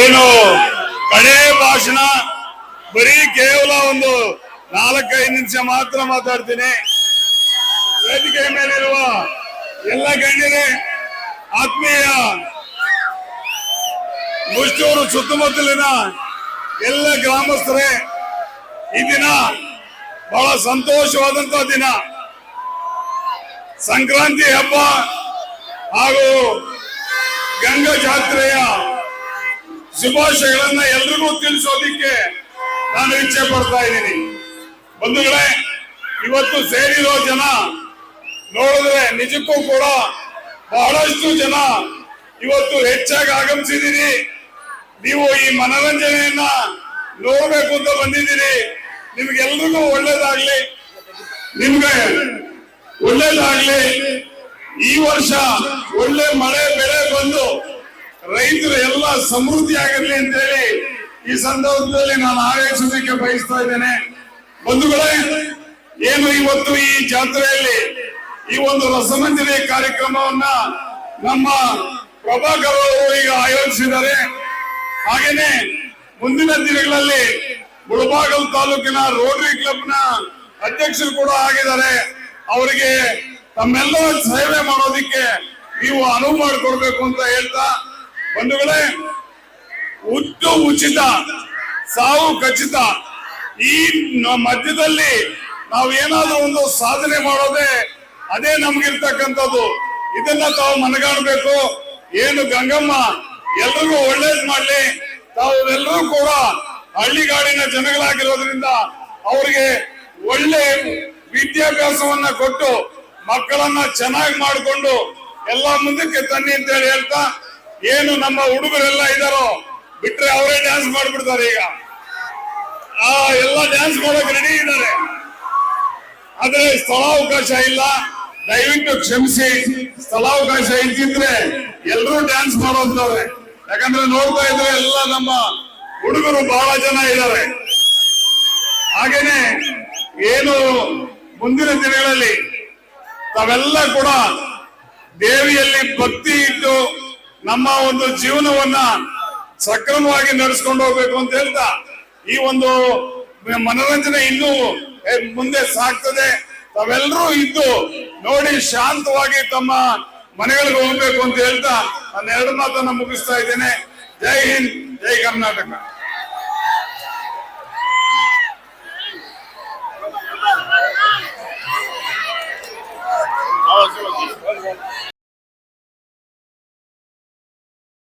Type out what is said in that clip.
ಏನು ಕಡೆ ಭಾಷಣ? ಬರೀ ಕೇವಲ ಒಂದು ನಾಲ್ಕೈದು ನಿಮಿಷ ಮಾತ್ರ ಮಾತಾಡ್ತೀನಿ. ವೇದಿಕೆ ಮೇಲಿರುವ ಎಲ್ಲ ಗಣ್ಯರೇ, ಆತ್ಮೀಯ ಮುಷ್ಟೂರು ಸುತ್ತಮುತ್ತಲಿನ ಎಲ್ಲ ಗ್ರಾಮಸ್ಥರೇ, ಈ ದಿನ ಬಹಳ ಸಂತೋಷವಾದಂತ ದಿನ. ಸಂಕ್ರಾಂತಿ ಹಬ್ಬ ಹಾಗೂ ಗಂಗಾ ಜಾತ್ರೆಯ ಶುಭಾಶಯಗಳನ್ನ ಎಲ್ರಿಗೂ ತಿಳಿಸೋದಿಕ್ಕೆ ನಾನು ಇಚ್ಛೆ ಪಡ್ತಾ ಇದ್ದೀನಿ. ಬಂಧುಗಳೇ, ಇವತ್ತು ಸೇರಿರೋ ಜನ ನೋಡಿದ್ರೆ ನಿಜಕ್ಕೂ ಕೂಡ ಬಹಳಷ್ಟು ಜನ ಇವತ್ತು ಹೆಚ್ಚಾಗಿ ಆಗಮಿಸಿದ್ದೀರಿ ನೀವು ಈ ಮನರಂಜನೆಯನ್ನ ನೋಡಬೇಕು ಅಂತ ಬಂದಿದ್ದೀರಿ. ನಿಮ್ಗೆಲ್ರಿಗೂ ಒಳ್ಳೇದಾಗ್ಲಿ. ನಿಮ್ಗೆ ಒಳ್ಳೇದಾಗ್ಲಿ. ಈ ವರ್ಷ ಒಳ್ಳೆ ಮಳೆ, ಬೆಳೆ ಬಂದು ರೈತರು ಎಲ್ಲ ಸಮೃದ್ಧಿ ಅಂತ ಹೇಳಿ ಈ ಸಂದರ್ಭದಲ್ಲಿ ನಾನು ಹಾರೈಸೋದಕ್ಕೆ ಬಯಸ್ತಾ ಇದ್ದೇನೆ. ಬಂಧುಗಳೇ, ಏನು ಇವತ್ತು ಈ ಜಾತ್ರೆಯಲ್ಲಿ ಈ ಒಂದು ರಸಮಂಜರಿ ಕಾರ್ಯಕ್ರಮವನ್ನ ನಮ್ಮ ಪ್ರಭಾಕರ್ ಅವರು ಈಗ ಆಯೋಜಿಸಿದ್ದಾರೆ. ಹಾಗೇನೆ ಮುಂದಿನ ದಿನಗಳಲ್ಲಿ ಮುಳಬಾಗಲ್ ತಾಲೂಕಿನ ರೋಟರಿ ಕ್ಲಬ್ನ ಅಧ್ಯಕ್ಷರು ಕೂಡ ಆಗಿದ್ದಾರೆ. ಅವರಿಗೆ ತಮ್ಮೆಲ್ಲ ಸೇವೆ ಮಾಡೋದಿಕ್ಕೆ ನೀವು ಅನುವು ಮಾಡಿಕೊಡ್ಬೇಕು ಅಂತ ಹೇಳ್ತಾ, ಬಂಧುಗಳೇ ಹುಟ್ಟು ಉಚಿತ, ಸಾವು ಖಚಿತ, ಈ ಮಧ್ಯದಲ್ಲಿ ನಾವು ಏನಾದ್ರೂ ಒಂದು ಸಾಧನೆ ಮಾಡೋದೇ ಅದೇ ನಮ್ಗಿರ್ತಕ್ಕಂಥದ್ದು. ಇದನ್ನ ತಾವು ಮನಗಾಣಬೇಕು. ಏನು ಗಂಗಮ್ಮ ಎಲ್ರಿಗೂ ಒಳ್ಳೇದ್ ಮಾಡ್ಲಿ. ತಾವು ಎಲ್ಲರೂ ಕೂಡ ಹಳ್ಳಿಗಾಡಿನ ಜನಗಳಾಗಿರೋದ್ರಿಂದ ಅವರಿಗೆ ಒಳ್ಳೆ ವಿದ್ಯಾಭ್ಯಾಸವನ್ನ ಕೊಟ್ಟು ಮಕ್ಕಳನ್ನ ಚೆನ್ನಾಗಿ ಮಾಡಿಕೊಂಡು ಎಲ್ಲ ಮುಂದಕ್ಕೆ ತನ್ನಿ ಅಂತ ಹೇಳಿ ಹೇಳ್ತಾ ಏನು ನಮ್ಮ ಹುಡುಗರೆಲ್ಲ ಇದಾರೋ ಬಿಟ್ರೆ ಅವರೇ ಡ್ಯಾನ್ಸ್ ಮಾಡ್ಬಿಡ್ತಾರೆ ಈಗ. ಆ ಎಲ್ಲ ಡ್ಯಾನ್ಸ್ ಮಾಡೋಕೆ ರೆಡಿ ಇದ್ದಾರೆ. ಆದ್ರೆ ಸ್ಥಳಾವಕಾಶ ಇಲ್ಲ. ದಯವಿಟ್ಟು ಕ್ಷಮಿಸಿ. ಸ್ಥಳಾವಕಾಶ ಇದ್ದಿದ್ರೆ ಎಲ್ಲರೂ ಡ್ಯಾನ್ಸ್ ಮಾಡೋಂತವ್ರೆ ಯಾಕಂದ್ರೆ ನೋಡ್ತಾ ಇದ್ರೆ ಎಲ್ಲ ನಮ್ಮ ಹುಡುಗರು ಬಹಳ ಜನ ಇದ್ದಾರೆ. ಹಾಗೇನೆ ಏನು ಮುಂದಿನ ದಿನಗಳಲ್ಲಿ ತಾವೆಲ್ಲ ಕೂಡ ದೇವಿಯಲ್ಲಿ ಭಕ್ತಿ ಇಟ್ಟು ನಮ್ಮ ಒಂದು ಜೀವನವನ್ನ ಸಕ್ರಮವಾಗಿ ನಡೆಸ್ಕೊಂಡು ಹೋಗ್ಬೇಕು ಅಂತ ಹೇಳ್ತಾ ಈ ಒಂದು ಮನೋರಂಜನೆ ಇನ್ನೂ ಮುಂದೆ ಸಾಗ್ತದೆ. ತಾವೆಲ್ಲರೂ ಇದ್ದು ನೋಡಿ ಶಾಂತವಾಗಿ ತಮ್ಮ ಮನೆಗಳಿಗೆ ಹೋಗ್ಬೇಕು ಅಂತ ಹೇಳ್ತಾ ನಾನು ಎರಡು ಮಾತನ್ನ ಮುಗಿಸ್ತಾ ಇದ್ದೇನೆ. ಜೈ ಹಿಂದ್ ಜೈ ಕರ್ನಾಟಕ.